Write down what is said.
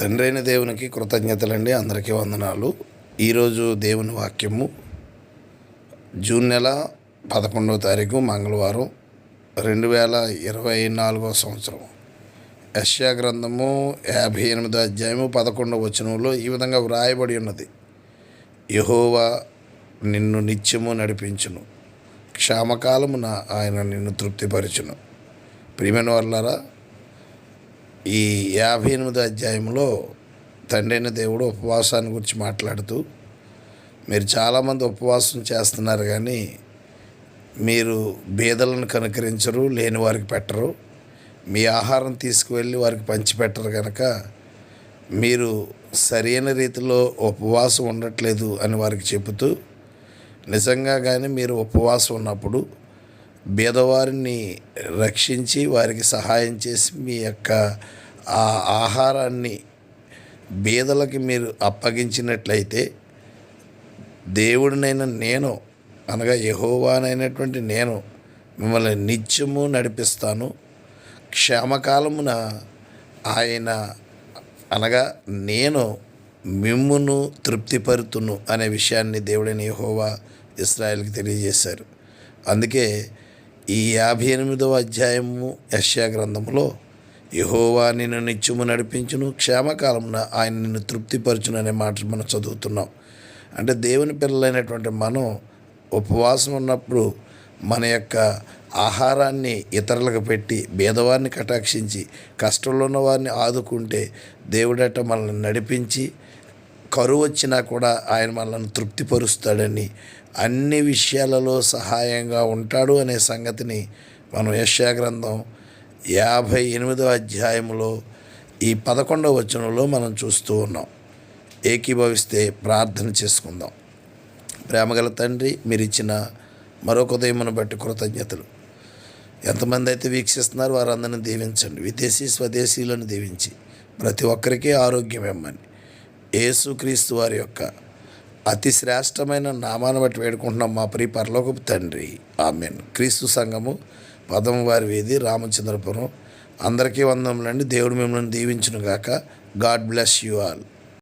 తండ్రైన దేవునికి కృతజ్ఞతలండి. అందరికీ వందనాలు. ఈరోజు దేవుని వాక్యము జూన్ నెల పదకొండవ తారీఖు మంగళవారం రెండు వేల ఇరవై నాలుగో సంవత్సరం. యష్యా గ్రంథము యాభై ఎనిమిదో అధ్యాయము పదకొండవ వచనంలో ఈ విధంగా వ్రాయబడి ఉన్నది. యహోవా నిన్ను నిత్యము నడిపించును. క్షామకాలమున ఆయన నిన్ను తృప్తిపరచును. ప్రియమైన వాళ్ళారా ఈ యాభై ఎనిమిది అధ్యాయంలో తండ్రైన దేవుడు ఉపవాసాన్ని గురించి మాట్లాడుతూ మీరు చాలామంది ఉపవాసం చేస్తున్నారు కానీ మీరు బీదలను కనుకరించరు లేని వారికి పెట్టరు. మీ ఆహారం తీసుకువెళ్ళి వారికి పంచిపెట్టరు కనుక మీరు సరైన రీతిలో ఉపవాసం ఉండట్లేదు అని వారికి చెబుతూ నిజంగా కానీ మీరు ఉపవాసం ఉన్నప్పుడు బీదవారిని రక్షించి వారికి సహాయం చేసి మీ యొక్క ఆ ఆహారాన్ని బీదలకి మీరు అప్పగించినట్లయితే దేవుడినైన నేను అనగా యహోవానైనటువంటి నేను మిమ్మల్ని నిత్యము నడిపిస్తాను. క్షేమకాలమున ఆయన అనగా నేను మిమ్మును తృప్తిపరుతును అనే విషయాన్ని దేవుడైన యహోవా ఇస్రాయల్కి తెలియజేశారు. అందుకే ఈ యాభై ఎనిమిదవ అధ్యాయము యశ్యా గ్రంథంలో యహోవా నిన్ను నిత్యము నడిపించును క్షేమకాలమున ఆయన నిన్ను తృప్తిపరచును అనే మాట మనం చదువుతున్నాం. అంటే దేవుని పిల్లలైనటువంటి మనం ఉపవాసం ఉన్నప్పుడు మన యొక్క ఆహారాన్ని ఇతరులకు పెట్టి భేదవారిని కటాక్షించి కష్టంలో ఉన్న వారిని ఆదుకుంటే దేవుడట మనల్ని నడిపించి కరువు వచ్చినా కూడా ఆయన మనల్ని తృప్తిపరుస్తాడని అన్ని విషయాలలో సహాయంగా ఉంటాడు అనే సంగతిని మనం యశ్యా గ్రంథం యాభై ఎనిమిదో అధ్యాయంలో ఈ పదకొండవ వచనంలో మనం చూస్తూ ఉన్నాం. ఏకీభవిస్తే ప్రార్థన చేసుకుందాం. ప్రేమగల తండ్రి మీరు ఇచ్చిన మరొక ఉదయమును బట్టి కృతజ్ఞతలు. ఎంతమంది అయితే వీక్షిస్తున్నారో వారందరిని దీవించండి. విదేశీ స్వదేశీలను దీవించి ప్రతి ఒక్కరికి ఆరోగ్యం ఇమ్మని యేసుక్రీస్తు వారి యొక్క అతి శ్రేష్టమైన నామాన్ని బట్టి వేడుకుంటున్నాం మా ప్రియ పరలోకపు తండ్రి. ఆమెన్. క్రీస్తు సంఘము పదం వారి వీధి రామచంద్రపురం. అందరికీ వందములండి దేవుడు మిమ్మల్ని దీవించును గాక గాడ్ బ్లెస్ యూ ఆల్.